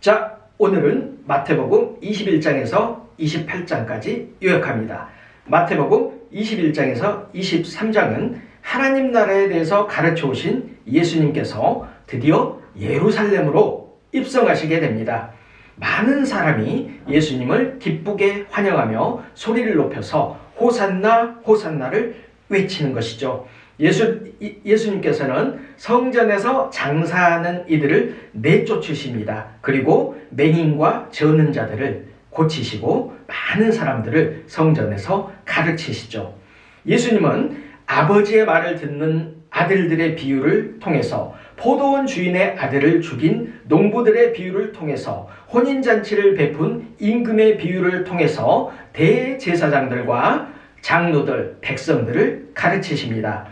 자, 오늘은 마태복음 21장에서 28장까지 요약합니다. 마태복음 21장에서 23장은 하나님 나라에 대해서 가르쳐 오신 예수님께서 드디어 예루살렘으로 입성하시게 됩니다. 많은 사람이 예수님을 기쁘게 환영하며 소리를 높여서 호산나 호산나를 외치는 것이죠. 예수, 이- 예수님께서는 성전에서 장사하는 이들을 내쫓으십니다. 그리고 맹인과 저는 자들을 고치시고 많은 사람들을 성전에서 가르치시죠. 예수님은 아버지의 말을 듣는 아들들의 비유를 통해서 포도원 주인의 아들을 죽인 농부들의 비유를 통해서 혼인잔치를 베푼 임금의 비유를 통해서 대제사장들과 장로들, 백성들을 가르치십니다.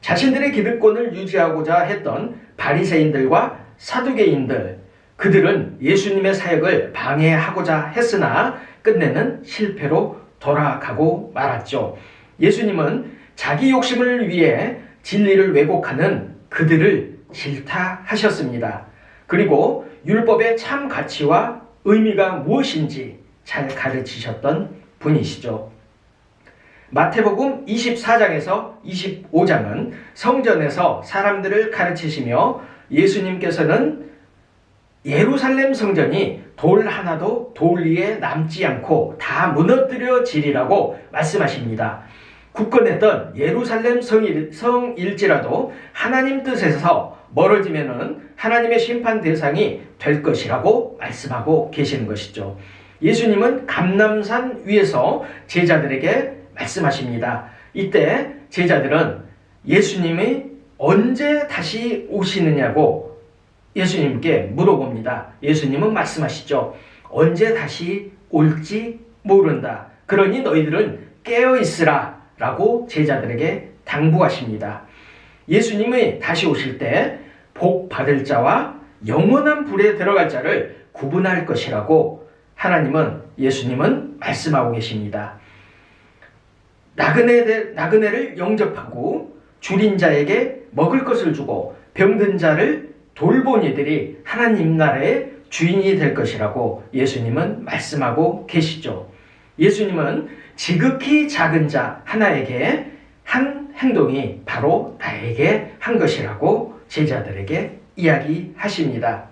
자신들의 기득권을 유지하고자 했던 바리새인들과 사두개인들 그들은 예수님의 사역을 방해하고자 했으나 끝내는 실패로 돌아가고 말았죠. 예수님은 자기 욕심을 위해 진리를 왜곡하는 그들을 질타하셨습니다. 그리고 율법의 참 가치와 의미가 무엇인지 잘 가르치셨던 분이시죠. 마태복음 24장에서 25장은 성전에서 사람들을 가르치시며 예수님께서는 예루살렘 성전이 돌 하나도 돌 위에 남지 않고 다 무너뜨려지리라고 말씀하십니다. 굳건했던 예루살렘 성일, 성일지라도 하나님 뜻에서 멀어지면은 하나님의 심판 대상이 될 것이라고 말씀하고 계시는 것이죠. 예수님은 감남산 위에서 제자들에게 말씀하십니다. 이때 제자들은 예수님이 언제 다시 오시느냐고 예수님께 물어봅니다. 예수님은 말씀하시죠. 언제 다시 올지 모른다. 그러니 너희들은 깨어 있으라. 라고 제자들에게 당부하십니다. 예수님이 다시 오실 때 복 받을 자와 영원한 불에 들어갈 자를 구분할 것이라고 하나님은 예수님은 말씀하고 계십니다. 나그네, 나그네를 영접하고 줄인 자에게 먹을 것을 주고 병든 자를 돌본 이들이 하나님 나라의 주인이 될 것이라고 예수님은 말씀하고 계시죠. 예수님은 지극히 작은 자 하나에게 한 행동이 바로 나에게 한 것이라고 제자들에게 이야기하십니다.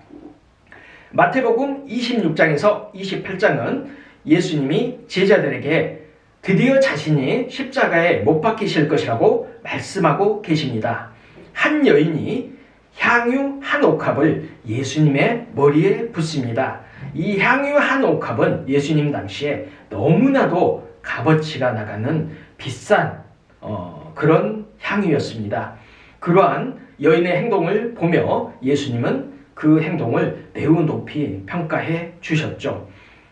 마태복음 26장에서 28장은 예수님이 제자들에게 드디어 자신이 십자가에 못 박히실 것이라고 말씀하고 계십니다. 한 여인이 향유 한 옥합을 예수님의 머리에 붓습니다. 이 향유 한 옥합은 예수님 당시에 너무나도 값어치가 나가는 비싼 어, 그런 향유였습니다. 그러한 여인의 행동을 보며 예수님은 그 행동을 매우 높이 평가해 주셨죠.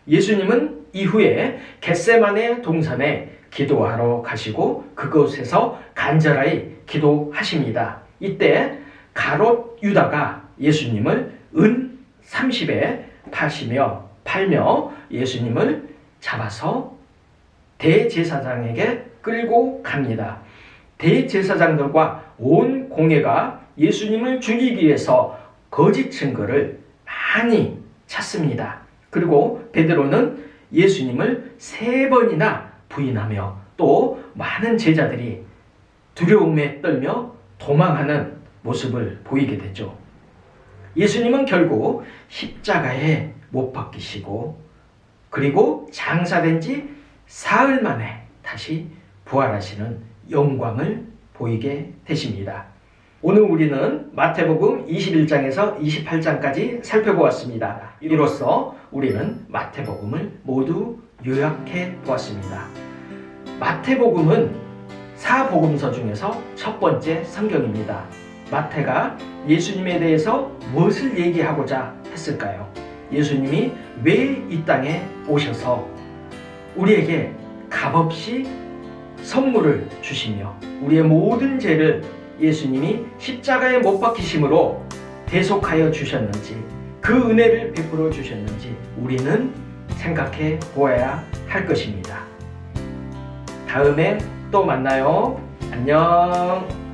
예수님은 이후에 겟세만의 동산에 기도하러 가시고 그곳에서 간절하게 기도하십니다. 이때 가롯 유다가 예수님을 은 30에 파시며 팔며 예수님을 잡아서 대제사장에게 끌고 갑니다. 대제사장들과 온 공회가 예수님을 죽이기 위해서 거짓 증거를 많이 찾습니다. 그리고 베드로는 예수님을 세 번이나 부인하며 또 많은 제자들이 두려움에 떨며 도망하는 모습을 보이게 되죠. 예수님은 결국 십자가에 못 박히시고 그리고 장사된 지 사흘 만에 다시 부활하시는 영광을 보이게 되십니다. 오늘 우리는 마태복음 21장에서 28장까지 살펴보았습니다. 이로써 우리는 마태복음을 모두 요약해 보았습니다. 마태복음은 사복음서 중에서 첫 번째 성경입니다. 마태가 예수님에 대해서 무엇을 얘기하고자 했을까요? 예수님이 왜 이 땅에 오셔서 우리에게 값없이 선물을 주시며 우리의 모든 죄를 예수님이 십자가에 못 박히심으로 대속하여 주셨는지 그 은혜를 베풀어 주셨는지 우리는 생각해 보아야 할 것입니다. 다음에 또 만나요. 안녕.